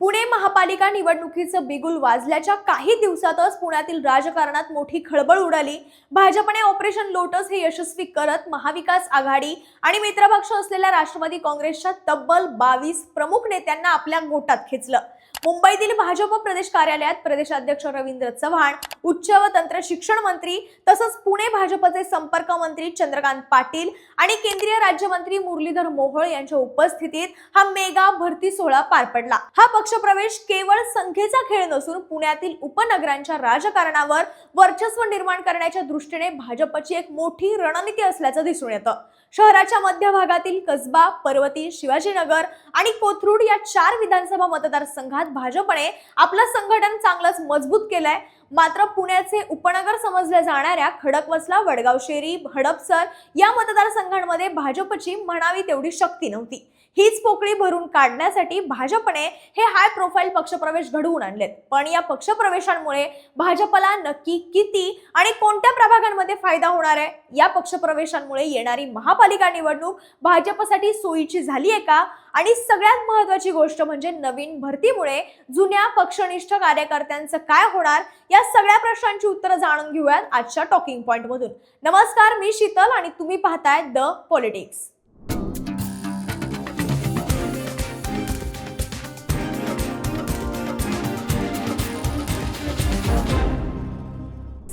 पुणे महापालिका निवडणुकीचं बिगुल वाजल्याच्या काही दिवसातच पुण्यातील राजकारणात मोठी खळबळ उडाली. भाजपने ऑपरेशन लोटस हे यशस्वी करत महाविकास आघाडी आणि मित्रपक्ष असलेल्या राष्ट्रवादी काँग्रेसच्या तब्बल बावीस प्रमुख नेत्यांना आपल्या गोटात खेचलं. मुंबईतील भाजप प्रदेश कार्यालयात प्रदेशाध्यक्ष रवींद्र चव्हाण उच्च व तंत्र शिक्षण मंत्री तसंच पुणे भाजपचे संपर्क मंत्री चंद्रकांत पाटील आणि केंद्रीय राज्यमंत्री मुरलीधर मोहोळ यांच्या उपस्थितीत हा मेगा भरती सोहळा पार पडला. हा पक्षप्रवेश केवळ संख्येचा खेळ नसून पुण्यातील उपनगरांच्या राजकारणावर वर्चस्व निर्माण करण्याच्या दृष्टीने भाजपची एक मोठी रणनीती असल्याचं दिसून येतं. शहराच्या मध्य भागातील कसबा पर्वती शिवाजीनगर आणि कोथरूड या चार विधानसभा मतदारसंघात भाजपने आपलं संघटन चांगलंच मजबूत केलंय. मात्र पुण्याचे उपनगर समजल्या जाणाऱ्या खडकवसला वडगावशेरी हडपसर या मतदारसंघांमध्ये भाजपची म्हणावी तेवढी शक्ती नव्हती. हीच पोकळी भरून काढण्यासाठी भाजपने हे हाय प्रोफाईल पक्षप्रवेश घडवून आणलेत. पण या पक्षप्रवेशांमुळे भाजपला नक्की किती आणि कोणत्या प्रभागांमध्ये फायदा होणार आहे? या पक्षप्रवेशांमुळे येणारी महापालिका निवडणूक भाजपसाठी सोयीची झाली आहे का? आणि सगळ्यात महत्वाची गोष्ट म्हणजे नवीन भरतीमुळे जुन्या पक्षनिष्ठ कार्यकर्त्यांचं काय होणार? या सगळ्या प्रश्नांची उत्तरं जाणून घेऊयात आजच्या टॉकिंग पॉइंट मधून नमस्कार मी शीतल आणि तुम्ही पाहताय द पॉलिटिक्स.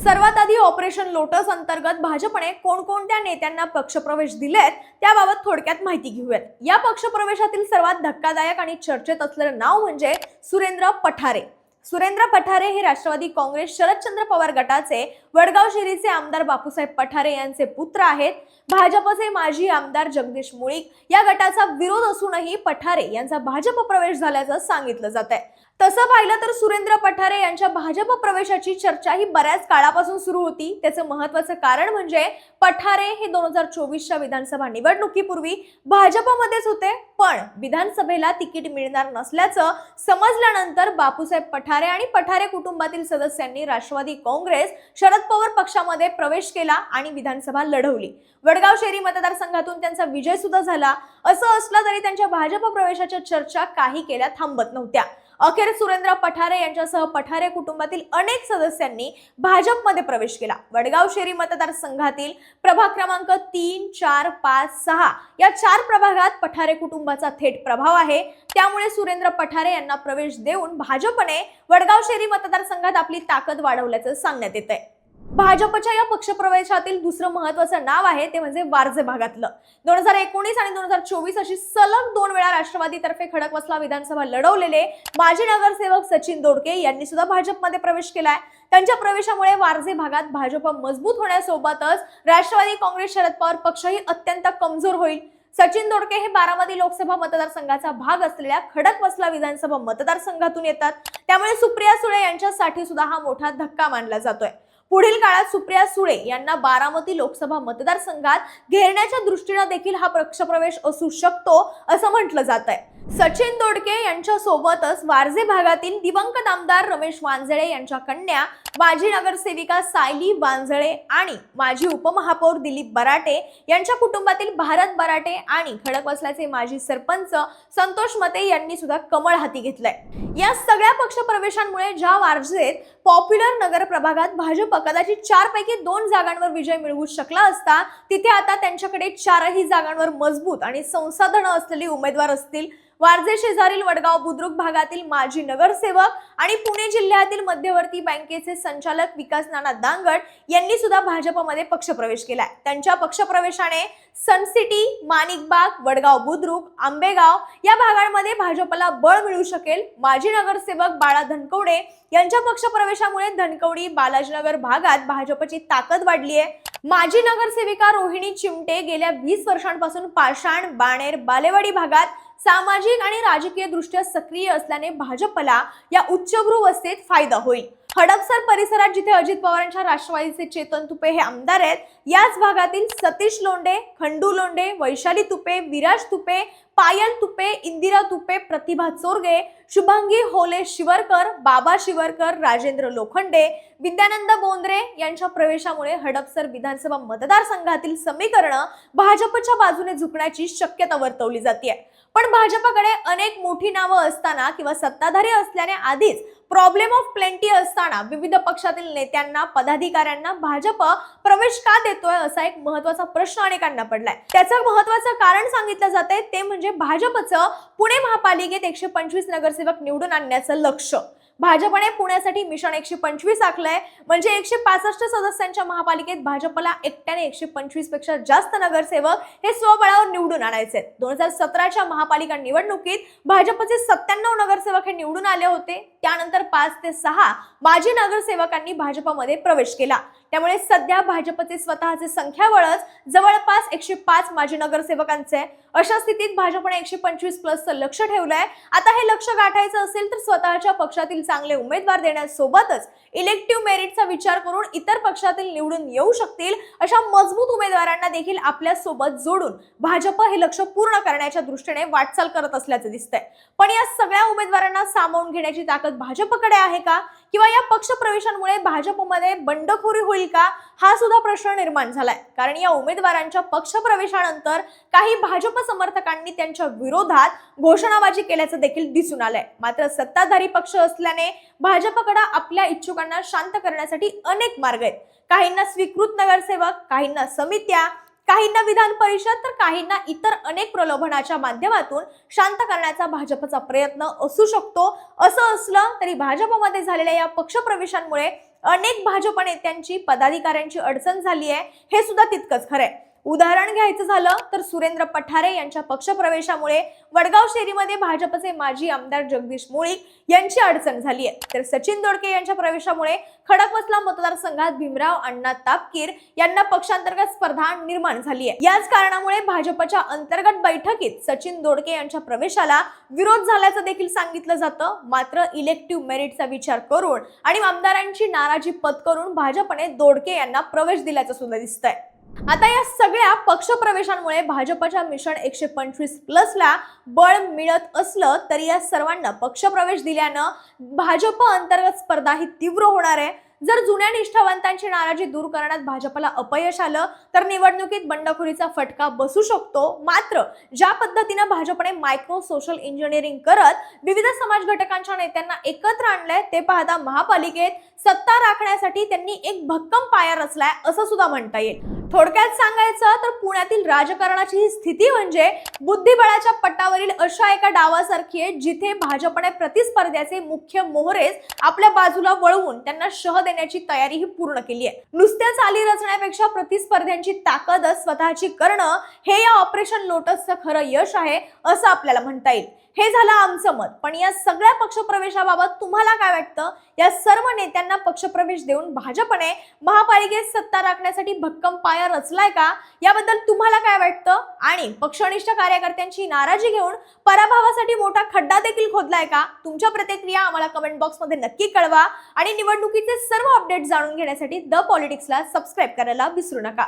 सर्वात आधी ऑपरेशन लोटस अंतर्गत भाजपने कोणकोणत्या नेत्यांना पक्षप्रवेश दिलेत त्याबाबत थोडक्यात माहिती घेऊयात. या पक्षप्रवेशातील सर्वात धक्कादायक आणि चर्चेत असलेलं नाव म्हणजे सुरेंद्र पठारे. सुरेंद्र पठारे हे राष्ट्रवादी काँग्रेस शरदचंद्र पवार गटाचे वडगाव शिरीचे आमदार बापूसाहेब पठारे यांचे पुत्र आहेत. भाजपचे माजी आमदार जगदीश मुळीक या गटाचा विरोध असूनही पठारे यांचा भाजप प्रवेश झाल्याचं सांगितलं जात आहे तसं पाहिलं तर सुरेंद्र पठारे यांच्या भाजप प्रवेशाची चर्चा ही बऱ्याच काळापासून सुरू होती. त्याचं महत्वाचं कारण म्हणजे पठारे हे दोन हजार चोवीसच्या विधानसभा निवडणुकीपूर्वी भाजपमध्येच होते. पण विधानसभेला तिकीट मिळणार नसल्याचं समजल्यानंतर बापूसाहेब पठारे आणि पठारे कुटुंबातील सदस्यांनी राष्ट्रवादी काँग्रेस शरद पवार पक्षामध्ये प्रवेश केला आणि विधानसभा लढवली. वडगाव शेरी मतदारसंघातून त्यांचा विजय सुद्धा झाला. असं असलं तरी त्यांच्या भाजप प्रवेशाच्या चर्चा काही केल्या थांबत नव्हत्या. अखेर सुरेंद्र पठारे यांच्यासह पठारे कुटुंबातील अनेक सदस्यांनी भाजपमध्ये प्रवेश केला. वडगाव शेरी मतदारसंघातील प्रभाग क्रमांक तीन चार पाच सहा या चार प्रभागात पठारे कुटुंबाचा थेट प्रभाव आहे. त्यामुळे सुरेंद्र पठारे यांना प्रवेश देऊन भाजपने वडगाव शेरी मतदारसंघात आपली ताकद वाढवल्याचं सांगण्यात येत आहे भाजपच्या या पक्षप्रवेशातील दुसरं महत्वाचं नाव आहे ते म्हणजे वारजे भागातलं. दोन हजार एकोणीस आणि दोन हजार चोवीस अशी सलग दोन वेळा राष्ट्रवादीतर्फे खडकवासला विधानसभा लढवलेले माजी नगरसेवक सचिन दोडके यांनी सुद्धा भाजपमध्ये प्रवेश केलाय. त्यांच्या प्रवेशामुळे वारजे भागात भाजप मजबूत होण्यासोबतच राष्ट्रवादी काँग्रेस शरद पवार पक्षही अत्यंत कमजोर होईल. सचिन दोडके हे बारामती लोकसभा मतदारसंघाचा भाग असलेल्या खडकवासला विधानसभा मतदारसंघातून येतात. त्यामुळे सुप्रिया सुळे यांच्यासाठी सुद्धा हा मोठा धक्का मानला जातोय. पुढील काळात सुप्रिया सुळे यांना बारामती लोकसभा मतदारसंघात घेरण्याच्या दृष्टीनं देखील हा पक्षप्रवेश असू शकतो असं म्हटलं जात आहे सचिन दोडके यांच्यासोबतच वारजे भागातील दिवंगत आमदार रमेश वांजळे यांच्या कन्या माजी नगरसेविका सायली वांजळे आणि माजी उपमहापौर दिलीप बराटे यांच्या कुटुंबातील भारत बराटे आणि खडकवासल्याचे माजी सरपंच संतोष मते यांनी सुद्धा कमळ हाती घेतलंय. या सगळ्या पक्षप्रवेशांमुळे ज्या वारजेत पॉप्युलर नगर प्रभागात भाजप कदाचित चार पैकी दोन जागांवर विजय मिळवू शकला असता तिथे आता त्यांच्याकडे चारही जागांवर मजबूत आणि संसाधनं असलेले उमेदवार असतील वारजे शेजारील वडगाव बुद्रुक भागातील माजी नगरसेवक आणि पुणे जिल्ह्यातील मध्यवर्ती बँकेचे संचालक विकास नाना दांगड यांनी सुद्धा भाजपमध्ये पक्षप्रवेश केलाय. त्यांच्या पक्षप्रवेशाने सनसिटी माणिकबाग वडगाव बुद्रुक आंबेगाव या भागांमध्ये भाजपला बळ मिळू शकेल. माजी नगरसेवक बाळा धनकवडे यांच्या पक्षप्रवेशामुळे धनकवडी बालाजीनगर भागात भाजपची ताकद वाढली आहे माजी नगरसेविका रोहिणी चिमटे गेल्या वीस वर्षांपासून पाषाण बाणेर बालेवाडी भागात सामाजिक आणि राजकीय दृष्ट्या सक्रिय असल्याने भाजपला या उच्चभ्रू अवस्थेत फायदा होईल. हडपसर परिसरात जिथे अजित पवारांच्या राष्ट्रवादीचे चेतन तुपे हे आमदार आहेत याच भागातील सतीश लोंढे खंडू लोंडे वैशाली तुपे विराज तुपे पायल तुपे इंदिरा तुपे प्रतिभा चोरगे शुभांगी होले शिवरकर बाबा शिवरकर राजेंद्र लोखंडे विद्यानंद बोंद्रे यांच्या प्रवेशामुळे हडपसर विधानसभा मतदारसंघातील समीकरणं भाजपच्या बाजूने झुकण्याची शक्यता वर्तवली जाते पण भाजपकडे अनेक मोठी नावं असताना किंवा सत्ताधारी असल्याने आधीच प्रॉब्लेम ऑफ प्लेंटी असताना विविध पक्षातील नेत्यांना पदाधिकाऱ्यांना भाजप प्रवेश का देतोय असा एक महत्त्वाचा प्रश्न अनेकांना पडलाय. त्याचं महत्वाचं कारण सांगितलं जाते ते म्हणजे भाजपचं पुणे महापालिकेत एकशे पंचवीस नगर नगरसेवक निवडून आणण्याचं लक्ष. भाजपने पुण्यासाठी मिशन एकशे पंचवीस आखलंय. म्हणजे एकशे पासष्ट सदस्यांच्या महापालिकेत भाजपला एकट्याने एकशे पंचवीसपेक्षा जास्त नगरसेवक हे स्वबळावर निवडून आणायचे दोन हजार सतराच्या महापालिका निवडणुकीत भाजपचे सत्त्याण्णव नगरसेवक हे निवडून आले होते. त्यानंतर पाच ते सहा माजी नगरसेवकांनी भाजपमध्ये प्रवेश केला. त्यामुळे सध्या भाजपचे स्वतःचे संख्याबळच जवळपास एकशे पाच माजी नगरसेवकांचे अशा स्थितीत भाजपने एकशे पंचवीस प्लसचं लक्ष ठेवलंय. आता हे लक्ष गाठायचं असेल तर स्वतःच्या पक्षातील चांगले उमेदवार देण्यासोबतच इलेक्टिव्ह मेरिटचा विचार करून इतर पक्षातील निवडून येऊ शकतील अशा मजबूत उमेदवारांना देखील आपल्यासोबत जोडून भाजप हे लक्ष पूर्ण करण्याच्या दृष्टीने वाटचाल करत असल्याचं दिसतंय. पण या सगळ्या उमेदवारांना सामावून घेण्याची ताकद भाजपकडे आहे का? किंवा या पक्ष प्रवेशांमुळे भाजपमध्ये बंडखोरी होईल का? हा सुद्धा प्रश्न निर्माण झालाय. कारण या उमेदवारांच्या पक्ष प्रवेशानंतर काही भाजप समर्थकांनी त्यांच्या विरोधात घोषणाबाजी केल्याचं देखील दिसून आलंय. मात्र सत्ताधारी पक्ष असल्याने भाजपकडे आपल्या इच्छुकांना शांत करण्यासाठी अनेक मार्ग आहेत. काहींना स्वीकृत नगरसेवक काहींना समित्या काहींना विधान परिषद तर काहींना इतर अनेक प्रलोभनाच्या माध्यमातून शांत करण्याचा भाजपचा प्रयत्न असू शकतो. असं असलं तरी भाजपमध्ये झालेल्या या पक्षप्रवेशांमुळे अनेक भाजप नेत्यांची पदाधिकाऱ्यांची अडचण झाली आहे हे सुद्धा तितकंच खरंय. उदाहरण घ्यायचं झालं तर सुरेंद्र पठारे यांच्या पक्षप्रवेशामुळे वडगाव शेरीमध्ये भाजपचे माजी आमदार जगदीश मुळीक यांची अडचण झाली आहे. तर सचिन दोडके यांच्या प्रवेशामुळे खडकवसला मतदारसंघात भीमराव अण्णा तापकीर यांना पक्षांतर्गत स्पर्धा निर्माण झाली आहे. याच कारणामुळे भाजपच्या अंतर्गत बैठकीत सचिन दोडके यांच्या प्रवेशाला विरोध झाल्याचं देखील सांगितलं जातं. मात्र इलेक्टिव्ह मेरिटचा विचार करून आणि आमदारांची नाराजी पत्करून भाजपने दोडके यांना प्रवेश दिल्याचं सुद्धा दिसतंय. आता या सगळ्या पक्षप्रवेशांमुळे भाजपच्या मिशन एकशे पंचवीस प्लसला बळ मिळत असलं तरी या सर्वांना पक्षप्रवेश दिल्यानं भाजप अंतर्गत स्पर्धा ही तीव्र होणार आहे. जर जुन्या निष्ठावंतांची नाराजी दूर करण्यात भाजपला अपयश आलं तर निवडणुकीत बंडखोरीचा फटका बसू शकतो. मात्र ज्या पद्धतीनं भाजपने मायक्रो सोशल इंजिनिअरिंग करत विविध समाज घटकांच्या नेत्यांना एकत्र आणलंय ते पाहता महापालिकेत सत्ता राखण्यासाठी त्यांनी एक भक्कम पाया रचलाय असं सुद्धा म्हणता येईल. थोडक्यात सांगायचं तर पुण्यातील राजकारणाची ही स्थिती म्हणजे बुद्धिबळाच्या पट्टावरील अशा एका डावासारखी आहे जिथे भाजपने प्रतिस्पर्ध्याचे मुख्य मोहरेच आपल्या बाजूला वळवून त्यांना शह देण्याची तयारी ही पूर्ण केली आहे. नुसत्या चाली रचण्यापेक्षा प्रतिस्पर्ध्यांची ताकद स्वतःची करणं हे या ऑपरेशन लोटसचं खरं यश आहे असं आपल्याला म्हणता येईल. हे झालं आमचं मत. पण या सगळ्या पक्षप्रवेशाबाबत तुम्हाला काय वाटतं? या सर्व नेत्यांना पक्षप्रवेश देऊन भाजपने महापालिकेत सत्ता राखण्यासाठी भक्कम पाया रचलाय का? याबद्दल तुम्हाला काय वाटतं? आणि पक्षनिष्ठ कार्यकर्त्यांची नाराजी घेऊन पराभवासाठी मोठा खड्डा देखील खोदलाय का? तुमच्या प्रतिक्रिया आम्हाला कमेंट बॉक्समध्ये नक्की कळवा. आणि निवडणुकीचे सर्व अपडेट जाणून घेण्यासाठी द पॉलिटिक्सला सबस्क्राईब करायला विसरू नका.